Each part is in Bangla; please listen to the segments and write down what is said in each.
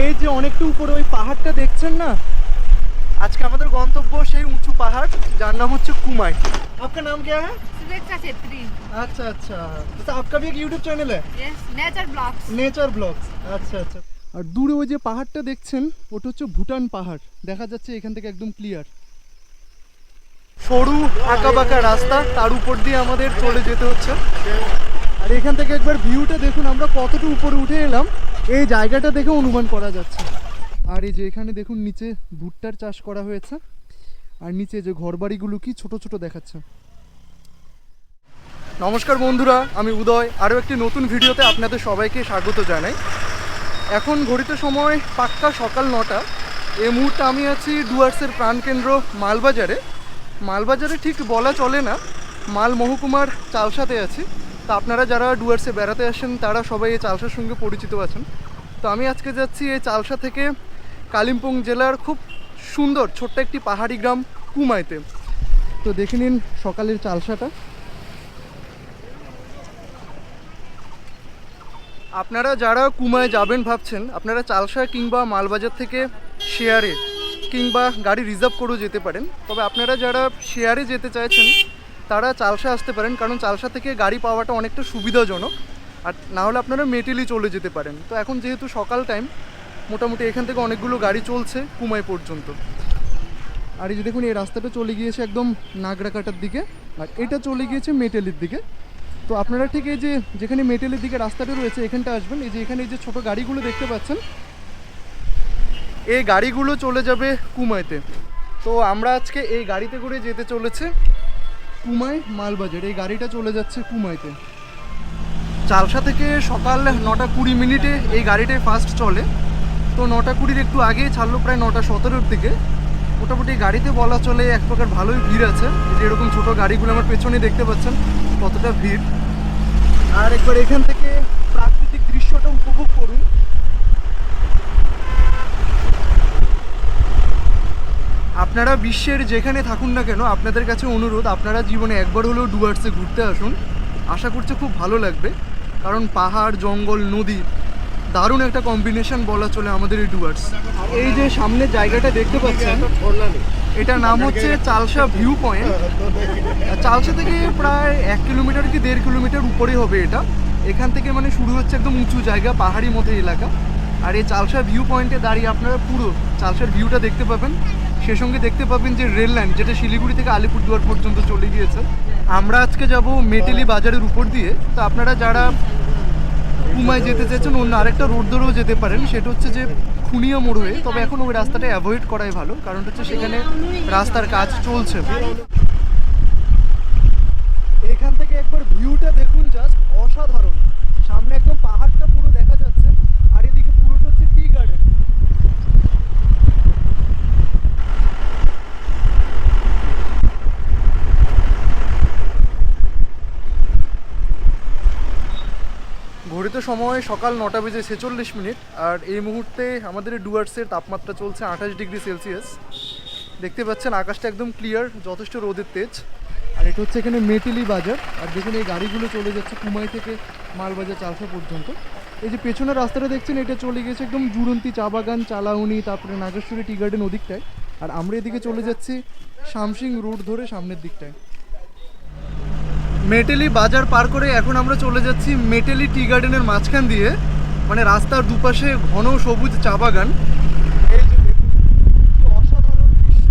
এই যে অনেকটা উপরে ওই পাহাড়টা দেখছেন না আজকে আমাদের গন্তব্য সেই উঁচু পাহাড় যার নাম হচ্ছে কুমাই आपका नाम क्या है सुरेक्षा छेत्री अच्छा अच्छा तो आपका भी एक यूट्यूब चैनल है yes nature blogs nature blogs আচ্ছা আচ্ছা আর দূরে ওই যে পাহাড়টা দেখছেন ওটা হচ্ছে ভুটান পাহাড় দেখা যাচ্ছে এখান থেকে একদম ক্লিয়ার সরু আঁকা বাঁকা রাস্তা তার উপর দিয়ে আমাদের চলে যেতে হচ্ছে আর এখান থেকে একবার ভিউটা দেখুন, আমরা কতটা উপরে উঠে এলাম। এই জায়গাটা দেখে অনুমান করা যাচ্ছে। আর এই যে এখানে দেখুন, নিচে ভুট্টার চাষ করা হয়েছে। আর নিচে যে ঘরবাড়িগুলো কি ছোট ছোট দেখাচ্ছে। নমস্কার বন্ধুরা, আমি উদয়। আরও একটি নতুন ভিডিওতে আপনাদের সবাইকে স্বাগত জানাই। এখন ঘড়িতে সময় পাক্কা সকাল নটা। এই মুহূর্তে আমি আছি ডুয়ার্সের প্রাণকেন্দ্র মালবাজারে। মালবাজারে ঠিক বলা চলে না। মাল মহকুমার চালসাতে আছি। তো আপনারা যারা ডুয়ার্সে বেড়াতে আসেন, তারা সবাই এই চালসার সঙ্গে পরিচিত আছেন। তো আমি আজকে যাচ্ছি এই চালসা থেকে কালিম্পং জেলার খুব সুন্দর ছোট্ট একটি পাহাড়ি গ্রাম কুমাইতে। তো দেখে নিন সকালের চালসাটা। আপনারা যারা কুমায় যাবেন ভাবছেন, আপনারা চালসা কিংবা মালবাজার থেকে শেয়ারে কিংবা গাড়ি রিজার্ভ করেও যেতে পারেন। তবে আপনারা যারা শেয়ারে যেতে চাইছেন তারা চালসা আসতে পারেন, কারণ চালসা থেকে গাড়ি পাওয়াটা অনেকটা সুবিধাজনক। আর না হলে আপনারা মেটেলি চলে যেতে পারেন। তো এখন যেহেতু সকাল টাইম মোটামুটি এখান থেকে অনেকগুলো গাড়ি চলছে কুমাই পর্যন্ত। আর এই যে দেখুন, এই রাস্তাটা চলে গিয়েছে একদম নাগরাকাটার দিকে, আর এটা চলে গিয়েছে মেটেলির দিকে। তো আপনারা ঠিক এই যে, যেখানে মেটেলের দিকে রাস্তাটা রয়েছে, এখানটা আসবেন। এই যে এখানে এই যে ছোটো গাড়িগুলো দেখতে পাচ্ছেন, এই গাড়িগুলো চলে যাবে কুমাইতে। তো আমরা আজকে এই গাড়িতে করে যেতে চলেছে। কুমাই মালবাজার, এই গাড়িটা চলে যাচ্ছে কুমাইতে। চালসা থেকে সকাল নটা কুড়ি মিনিটে এই গাড়িটাই ফার্স্ট চলে। তো নটা কুড়ির একটু আগেই ছাড়লো প্রায় নটা সতেরোর দিকে। মোটামুটি গাড়িতে বলা চলে এক প্রকার ভালোই ভিড় আছে। যে এরকম ছোট গাড়িগুলো আমার পেছনে দেখতে পাচ্ছেন, কতটা ভিড়। আর একবার এখান থেকে প্রাকৃতিক দৃশ্যটা উপভোগ করুন। আপনারা বিশ্বের যেখানে থাকুন না কেন, আপনাদের কাছে অনুরোধ, আপনারা জীবনে একবার হলেও ডুয়ার্সে ঘুরতে আসুন। আশা করছে খুব ভালো লাগবে। কারণ পাহাড়, জঙ্গল, নদী, দারুণ একটা কম্বিনেশন বলা চলে আমাদের এই ডুয়ার্স। এই যে সামনে জায়গাটা দেখতে পাচ্ছেন, এটা নাম হচ্ছে চালসা ভিউ পয়েন্ট। চালসা থেকে প্রায় এক কিলোমিটার কি দেড় কিলোমিটার উপরে হবে এটা। এখান থেকে মানে শুরু হচ্ছে একদম উঁচু জায়গা, পাহাড়ি মতো এলাকা। আর এই চালসা ভিউ পয়েন্টে দাঁড়িয়ে আপনারা পুরো চালসার ভিউটা দেখতে পাবেন। সে সঙ্গে দেখতে পাবেন যে রেল লাইন, যেটা শিলিগুড়ি থেকে আলিপুরদুয়ার পর্যন্ত চলে গিয়েছে। আমরা আজকে যাব মেটেলি বাজারের উপর দিয়ে। তো আপনারা যারা কুমায় যেতে চাইছেন অন্য আরেকটা রোড ধরেও যেতে পারেন। সেটা হচ্ছে যে খুনিয়া মোড়। হয়ে তবে এখন ওই রাস্তাটা অ্যাভয়েড করাই ভালো, কারণ হচ্ছে সেখানে রাস্তার কাজ চলছে। এখান থেকে একবার ভিউটা দেখুন জাস্ট অসাধারণ সামনে একদম পাহাড়টা পুরো দেখা যাচ্ছে আর এদিকে পুরোটা হচ্ছে টি গার্ডেন সময় সকাল নটা বেজে ছেচল্লিশ মিনিট, আর এই মুহূর্তে আমাদের ডুয়ার্সের তাপমাত্রা চলছে আঠাশ ডিগ্রি সেলসিয়াস। দেখতে পাচ্ছেন আকাশটা একদম ক্লিয়ার, যথেষ্ট রোদের তেজ। আর এটা হচ্ছে এখানে মেটিলি বাজার, আর দেখুন এই গাড়িগুলো চলে যাচ্ছে কুমাই থেকে মালবাজার চালসা পর্যন্ত। এই যে পেছনের রাস্তাটা দেখছেন, এটা চলে গেছে একদম জুরন্তি চা বাগান, চালাউনি, তারপরে নাগেশ্বরী টি গার্ডেন ওদিকটায়। আর আমরা এদিকে চলে যাচ্ছি শামসিং রোড ধরে সামনের দিকটায়। মেটেলি বাজার পার করে এখন আমরা চলে যাচ্ছি মেটেলি টি গার্ডেনের মাঝখান দিয়ে। মানে রাস্তার দুপাশে ঘন সবুজ চা বাগান এই যে দেখুন, কি অসাধারণ দৃশ্য।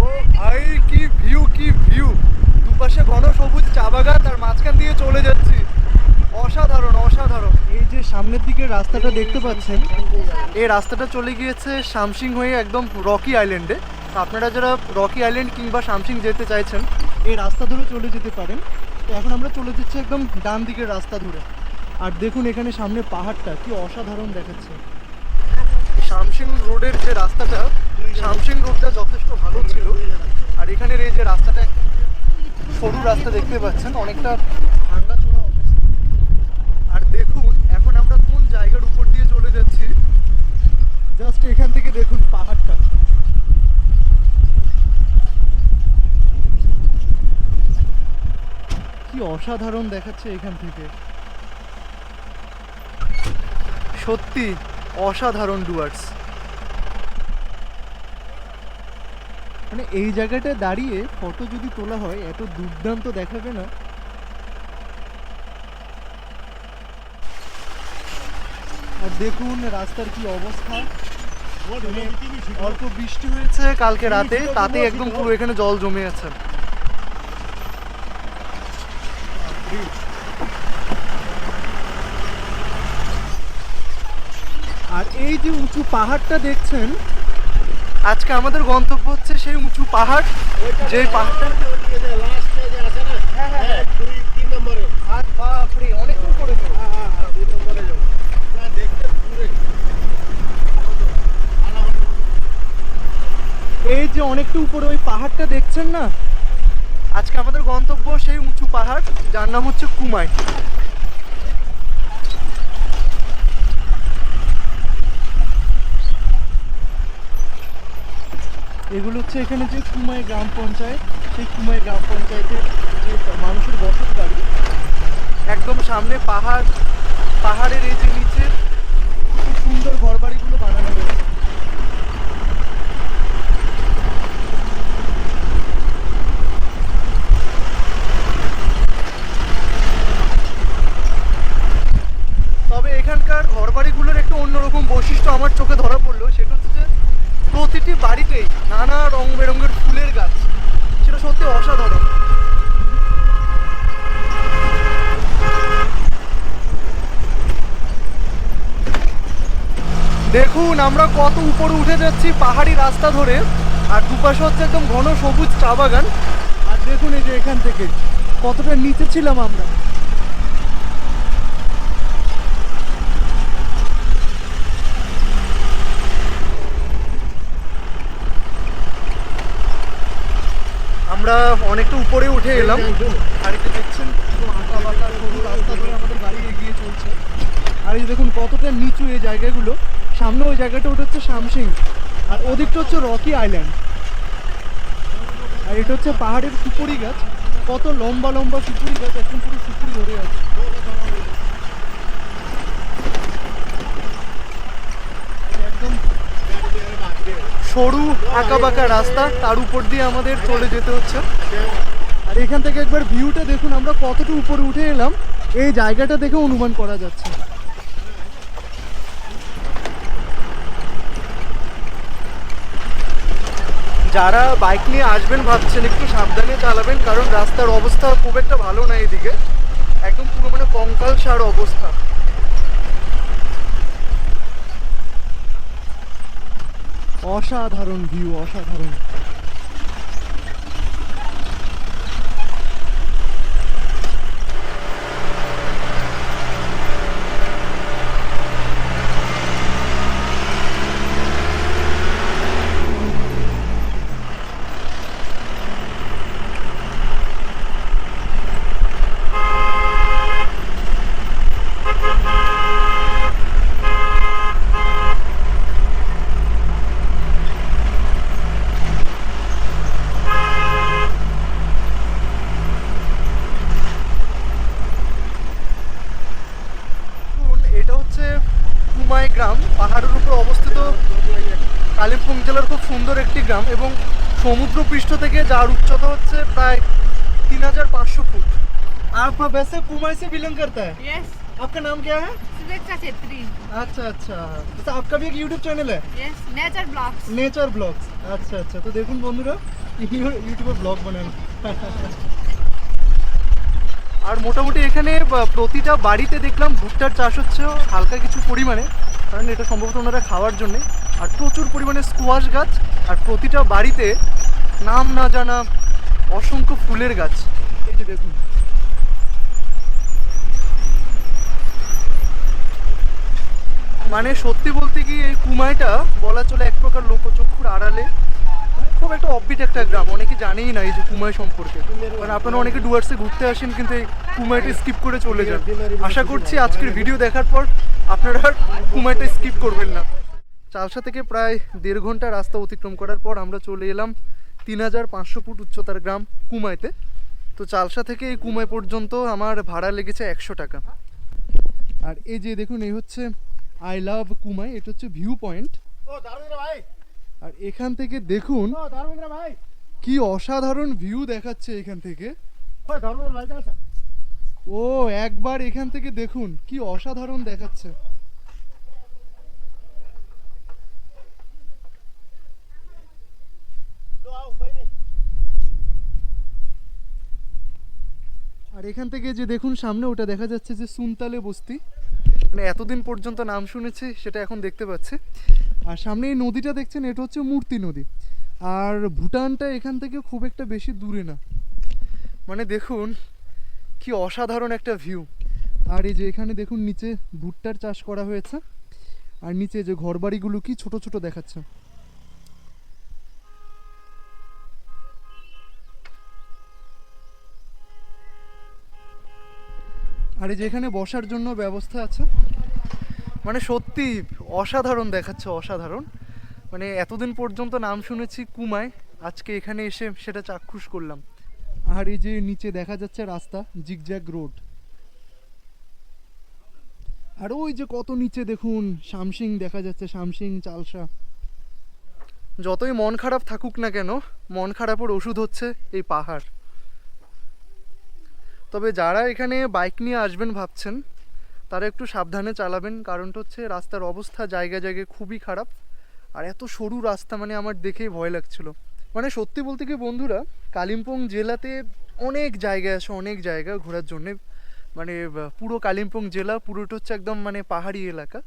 ও ভাই কি ভিউ কি ভিউ দুপাশে ঘন সবুজ চা বাগান তার মাঝখান দিয়ে চলে যাচ্ছি অসাধারণ অসাধারণ এই যে সামনের দিকে রাস্তাটা দেখতে পাচ্ছেন, এই রাস্তাটা চলে গিয়েছে শামসিং হয়ে একদম রকি আইল্যান্ডে। আপনারা যারা রকি আইল্যান্ড কিংবা শামসিং যেতে চাইছেন, এই রাস্তা ধরে চলে যেতে পারেন। তো এখন আমরা চলে যাচ্ছি একদম ডান দিকের রাস্তা ধরে। আর দেখুন এখানে সামনে পাহাড়টা, কি অসাধারণ দেখাচ্ছে। শামসিং রোডের যে রাস্তাটা, শামসিং রোডটা যথেষ্ট ভালো ছিল। আর এখানের এই যে রাস্তাটা, সরু রাস্তা দেখতে পাচ্ছেন, অনেকটা অসাধারণ দেখাচ্ছে এখান থেকে। সত্যি অসাধারণ ডুয়ার্স। মানে এই জায়গাটায় দাঁড়িয়ে ফটো যদি তোলা হয়, এত দুর্দান্ত দেখাবে না? আর দেখুন রাস্তার কি অবস্থা। মানে অল্প বৃষ্টি হয়েছে কালকে রাতে তাতে একদম পুরো এখানে জল জমে আছে। আর এই যে উঁচু পাহাড়টা দেখছেন আজকে আমাদের গন্তব্য হচ্ছে সেই উঁচু পাহাড় যে পাহাড়টা হ্যাঁ, হ্যাঁ, হ্যাঁ। এই যে অনেকটা উপরে ওই পাহাড়টা দেখছেন না আজকে আমাদের গন্তব্য সেই উঁচু পাহাড়, যার নাম হচ্ছে কুমাই। এগুলো হচ্ছে এখানে যে কুমাই গ্রাম পঞ্চায়েত, সেই কুমাই গ্রাম পঞ্চায়েতের যে মানুষের বসত বাড়ি একদম সামনে পাহাড়, পাহাড়ের এই যে নিচে খুব সুন্দর ঘর বাড়িগুলো বানানো রয়েছে তবে এখানকার ঘরবাড়িগুলোর একটু অন্যরকম বৈশিষ্ট্য আমার চোখে ধরা পড়ল। সেটা হচ্ছে যে প্রতিটি বাড়িতেই নানা রং বেরঙের ফুলের গাছ। সেটা সত্যি অসাধারণ। দেখুন, আমরা কত উপরে উঠে যাচ্ছি পাহাড়ি রাস্তা ধরে। আর দুপাশে হচ্ছে একদম ঘন সবুজ চা বাগান। আর দেখুন এই যে এখান থেকে কতটা নিচে ছিলাম আমরা। আমরা অনেকটা উপরে উঠে এলাম। আর এটা দেখছেন আমাদের চলছে। আর এই দেখুন, কতটা নিচু এই জায়গাগুলো। সামনে ওই জায়গাটা ওটা হচ্ছে শামসিং, আর ওদিকটা হচ্ছে রকি আইল্যান্ড। আর এটা হচ্ছে পাহাড়ের সুপুরি গাছ। কত লম্বা লম্বা সুপুরি গাছ, একদম পুরো সুপুরি ধরে আছে একদম সরু আঁকা বাঁকা রাস্তা, তার উপর দিয়ে আমাদের চলে যেতে হচ্ছে। আর এখান থেকে একবার ভিউটা দেখুন, আমরা কতটা উপরে উঠে এলাম, এই জায়গাটা দেখে অনুমান করা যাচ্ছে। যারা বাইক নিয়ে আসবেন ভাবছেন, একটু সাবধানে চালাবেন, কারণ রাস্তার অবস্থা খুব একটা ভালো না এদিকে। একদম পুরো মানে কঙ্কাল সার অবস্থা। অসাধারণ ভিউ অসাধারণ দেখুন, এটা হচ্ছে কুমাই গ্রাম পাহাড়ের উপর অবস্থিত কালিম্পং জেলার খুব সুন্দর একটি গ্রাম এবং সমুদ্র পৃষ্ঠ থেকে যার উচ্চতা হচ্ছে প্রায় तीन हजार पाँच सौ फुट आप वैसे कुमाई से बिलोंग करता है यस आपका नाम क्या है सुलेखा छेत्री अच्छा अच्छा तो आपका भी एक यूट्यूब चैनल है yes nature blogs nature blogs আচ্ছা আচ্ছা তো দেখুন বন্ধুরা ইউটিউবে ব্লগ বানান আর মোটামুটি এখানে প্রতিটা বাড়িতে দেখলাম ভুট্টার চাষ হচ্ছে হালকা কিছু পরিমাণে, কারণ এটা সম্ভবত ওনারা খাওয়ার জন্যে। আর প্রচুর পরিমাণে স্কোয়াশ গাছ, আর প্রতিটা বাড়িতে নাম না জানা অসংখ্য ফুলের গাছ। এই যে দেখুন। মানে সত্যি বলতে কি এই কুমাইটা বলা চলে এক প্রকার লোকচক্ষুর আড়ালে। খুব একটা অববিট একটা গ্রাম, অনেকে জানেই না এই যে কুমাই সম্পর্কে। কারণ আপনারা অনেকে ডুয়ার্সে ঘুরতে আসেন, কিন্তু এই কুমাইটা স্কিপ করে চলে যান। আশা করছি আজকের ভিডিও দেখার পর আপনারা আর কুমাইটা স্কিপ করবেন না। চালসা থেকে প্রায় দেড় ঘণ্টা রাস্তা অতিক্রম করার পর আমরা চলে এলাম তিন হাজার পাঁচশো ফুট উচ্চতার গ্রাম কুমাইতে তো চালসা থেকে এই কুমাই পর্যন্ত আমার ভাড়া লেগেছে একশো টাকা। আর এই যে দেখুন, এই হচ্ছে আই লাভ কুমাই এটা হচ্ছে ভিউ পয়েন্ট ও ভাই! আর এখান থেকে দেখুন কি অসাধারণ ভিউ দেখাচ্ছে এখান থেকে। ও একবার এখান থেকে দেখুন কি অসাধারণ দেখাচ্ছে। আর এখান থেকে যে দেখুন সামনে ওটা দেখা যাচ্ছে যে সুনতালে বস্তি। মানে এতদিন পর্যন্ত নাম শুনেছি সেটা এখন দেখতে পাচ্ছি। আর সামনে এই নদীটা দেখছেন, এটা হচ্ছে মূর্তি নদী। আর ভুটানটা এখান থেকে খুব একটা বেশি দূরে না। মানে দেখুন, কি অসাধারণ একটা ভিউ আর এই যে এখানে দেখুন, নিচে ভুট্টার চাষ করা হয়েছে। আর নিচে যে ঘরবাড়িগুলো কি ছোট ছোট দেখাচ্ছে। আর এই যে এখানে বসার জন্য ব্যবস্থা আছে। মানে সত্যি অসাধারণ দেখাচ্ছে, অসাধারণ। মানে এতদিন পর্যন্ত নাম শুনেছি কুমায়, আজকে এখানে এসে সেটা চাক্ষুষ করলাম। আর এই যে নিচে দেখা যাচ্ছে রাস্তা, জিগজ্যাগ রোড। আর ওই যে কত নিচে দেখুন, শামসিং দেখা যাচ্ছে, শামসিং, চালসা। যতই মন খারাপ থাকুক না কেন, মন খারাপের ওষুধ হচ্ছে এই পাহাড়। তবে যারা এখানে বাইক নিয়ে আসবেন ভাবছেন তারা একটু সাবধানে চালাবেন। কারণটা হচ্ছে রাস্তার অবস্থা জায়গায় জায়গায় খুবই খারাপ। আর এত সরু রাস্তা মানে আমার দেখেই ভয় লাগছিল। মানে সত্যি বলতে কি বন্ধুরা, কালিম্পং জেলাতে অনেক জায়গা আছে, অনেক জায়গা ঘোরার জন্যে। মানে পুরো কালিম্পং জেলা পুরোটা হচ্ছে একদম মানে পাহাড়ি এলাকা।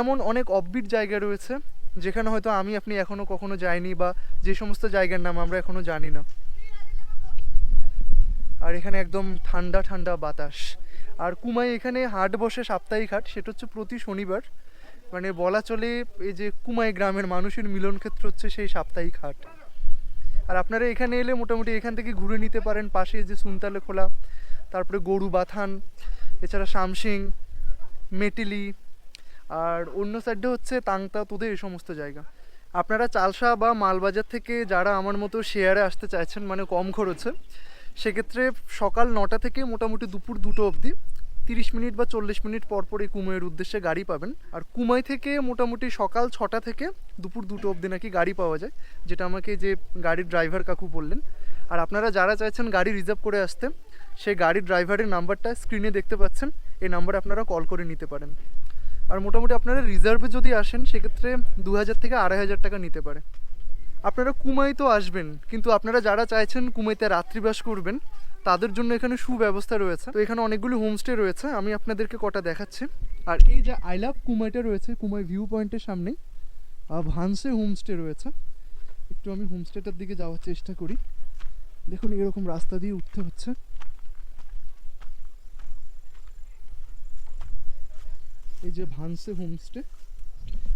এমন অনেক অফবিট জায়গা রয়েছে, যেখানে হয়তো আমি আপনি এখনও কখনো যাইনি বা যে সমস্ত জায়গার নাম আমরা এখনও জানি না। আর এখানে একদম ঠান্ডা ঠান্ডা বাতাস। আর কুমাই এখানে হাট বসে সাপ্তাহিক হাট, সেটা হচ্ছে প্রতি শনিবার। মানে বলা চলে এই যে কুমাই গ্রামের মানুষের মিলন ক্ষেত্র হচ্ছে সেই সাপ্তাহিক হাট। আর আপনারা এখানে এলে মোটামুটি এখান থেকে ঘুরে নিতে পারেন, পাশে যে সুনতালে খোলা, তারপরে গরু বাথান, এছাড়া শামসিং, মেটিলি, আর অন্য সাইডে হচ্ছে তাংতা, তোদের এই সমস্ত জায়গা। আপনারা চালসা বা মালবাজার থেকে যারা আমার মতো শেয়ারে আসতে চাইছেন মানে কম খরচে সেক্ষেত্রে সকাল নটা থেকে মোটামুটি দুপুর দুটো অবধি তিরিশ মিনিট বা চল্লিশ মিনিট পর পর এই কুমাইয়ের উদ্দেশ্যে গাড়ি পাবেন। আর কুমাই থেকে মোটামুটি সকাল ছটা থেকে দুপুর দুটো অবধি নাকি গাড়ি পাওয়া যায়, যেটা আমাকে যে গাড়ির ড্রাইভার কাকু বললেন। আর আপনারা যারা চাইছেন গাড়ি রিজার্ভ করে আসতে, সেই গাড়ির ড্রাইভারের নাম্বারটা স্ক্রিনে দেখতে পাচ্ছেন, এই নাম্বারে আপনারা কল করে নিতে পারেন। আর মোটামুটি আপনারা রিজার্ভে যদি আসেন, সেক্ষেত্রে দু হাজার থেকে আড়াই হাজার টাকা নিতে পারে। আপনারা কুমাই তো আসবেন, কিন্তু আপনারা যারা চাইছেন কুমাইতে রাত্রিবাস করবেন, তাদের জন্য এখানে সুব্যবস্থা রয়েছে। তো এখানে অনেকগুলো হোমস্টে রয়েছে, আমি আপনাদেরকে কটা দেখাচ্ছি। আর এই যে আই লাভ কুমাইটা রয়েছে, কুমাই ভিউ পয়েন্টের সামনেই ভানসে হোমস্টে রয়েছে। একটু আমি হোমস্টেটার দিকে যাওয়ার চেষ্টা করি। দেখুন, এরকম রাস্তা দিয়ে উঠতে হচ্ছে। এই যে ভানসে হোমস্টে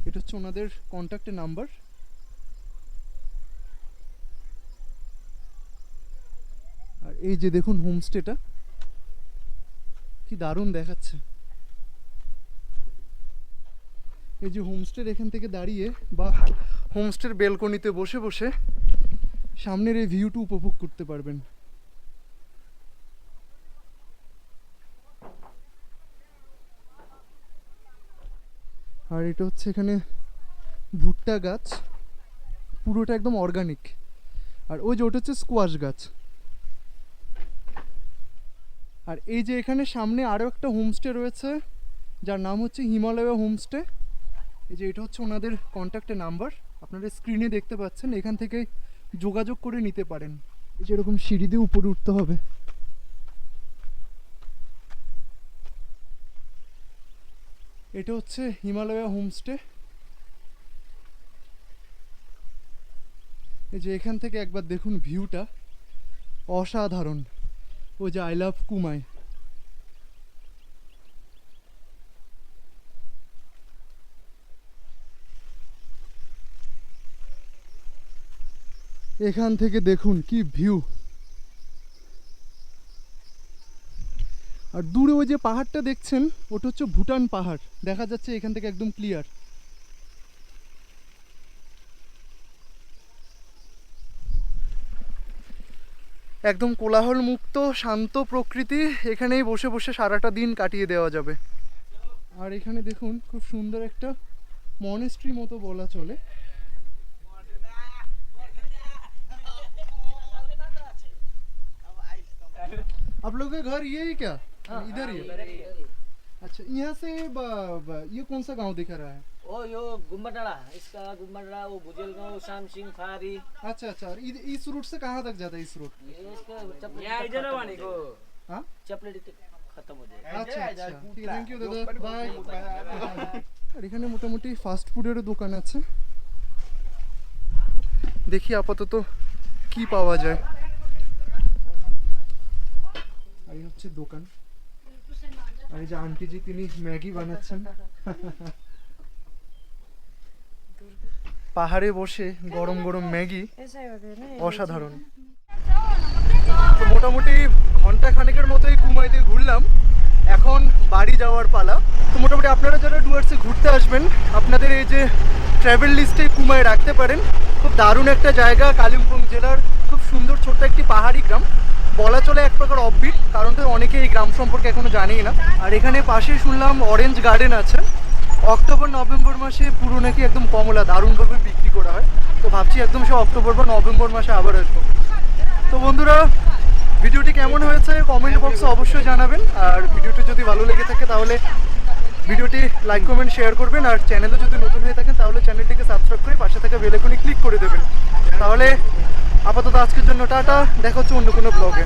এটা হচ্ছে ওনাদের কন্ট্যাক্টের নাম্বার এই যে দেখুন হোমস্টেটা, কি দারুণ দেখাচ্ছে। এই যে হোমস্টের এখান থেকে দাঁড়িয়ে বা হোমস্টের বেলকনিতে বসে বসে সামনের এই ভিউটা উপভোগ করতে পারবেন। আর এটা হচ্ছে এখানে ভুট্টা গাছ, পুরোটা একদম অর্গানিক আর ওই যে ওটা হচ্ছে স্কোয়াশ গাছ। আর এই যে এখানে সামনে আরও একটা হোমস্টে রয়েছে, যার নাম হচ্ছে হিমালয় হোমস্টে এই যে এটা হচ্ছে ওনাদের কন্ট্যাক্টের নাম্বার আপনারা স্ক্রিনে দেখতে পাচ্ছেন, এখান থেকে যোগাযোগ করে নিতে পারেন। এই যে এরকম সিঁড়ি দিয়ে উপরে উঠতে হবে। এটা হচ্ছে হিমালয়া হোমস্টে এই যে এখান থেকে একবার দেখুন ভিউটা। অসাধারণ। ও যে আই লাভ কুমাই এখান থেকে দেখুন কি ভিউ আর দূরে ওই যে পাহাড়টা দেখছেন ওটা হচ্ছে ভুটান পাহাড় দেখা যাচ্ছে এখান থেকে একদম ক্লিয়ার একদম কোলাহল মুক্ত শান্ত প্রকৃতি এখানেই বসে বসে সারাটা দিন কাটিয়ে দেওয়া যাবে আর এখানে দেখুন খুব সুন্দর একটা মনেস্ট্রি মতো বলা চলে आप लोगों का घर ये है क्या इधर ही है? अच्छा यहाँ से ब- ब- ये कौन सा गांव दिखा रहा है ओ यो गुम्बा इसका गुम्बा वो भुजेल गाँव शाम सिंह फारी अच्छा अच्छा और इध- इस रूट से कहाँ तक जाता है इस रूट ये इसका चपलेटी तक खत्म हो जाएगा। हाँ चपलेटी तक खत्म हो जाएगा আচ্ছা আচ্ছা ঠিক থ্যাংক ইউ দাদা বাই আর এখানে মোটামুটি ফাস্ট ফুডেরও দোকান আছে দেখি আপাতত কি পাওয়া যায় এই হচ্ছে দোকান আর এই যে আন্টিজি তিনি ম্যাগি বানাচ্ছেন পাহাড়ে বসে গরম গরম ম্যাগি অসাধারণ। তো মোটামুটি ঘণ্টা খানেকের মতোই কুমাইতে ঘুরলাম। এখন বাড়ি যাওয়ার পালা। তো মোটামুটি আপনারা যারা ডুয়ার্সে ঘুরতে আসবেন, আপনাদের এই যে ট্রাভেল লিস্টে কুমায় রাখতে পারেন। খুব দারুণ একটা জায়গা, কালিম্পং জেলার খুব সুন্দর ছোট্ট একটি পাহাড়ি গ্রাম। বলা চলে এক প্রকার অফবিট কারণ তো অনেকে এই গ্রাম সম্পর্কে এখনও জানেই না। আর এখানে পাশে শুনলাম অরেঞ্জ গার্ডেন আছে। অক্টোবর, নভেম্বর মাসে পুরো নাকি একদম কমলা, দারুণভাবে বিক্রি করা হয়। তো ভাবছি একদম সে অক্টোবর বা নভেম্বর মাসে আবার আসব। তো বন্ধুরা, ভিডিওটি কেমন হয়েছে কমেন্ট বক্সে অবশ্যই জানাবেন। আর ভিডিওটি যদি ভালো লেগে থাকে তাহলে ভিডিওটি লাইক কমেন্ট শেয়ার করবেন। আর চ্যানেলে যদি নতুন হয়ে থাকেন তাহলে চ্যানেলটিকে সাবস্ক্রাইব করে পাশে থাকা বেল আইকনে ক্লিক করে দেবেন। তাহলে আপাতত আজকের জন্য টাটা। দেখা হচ্ছে অন্য কোনো ব্লগে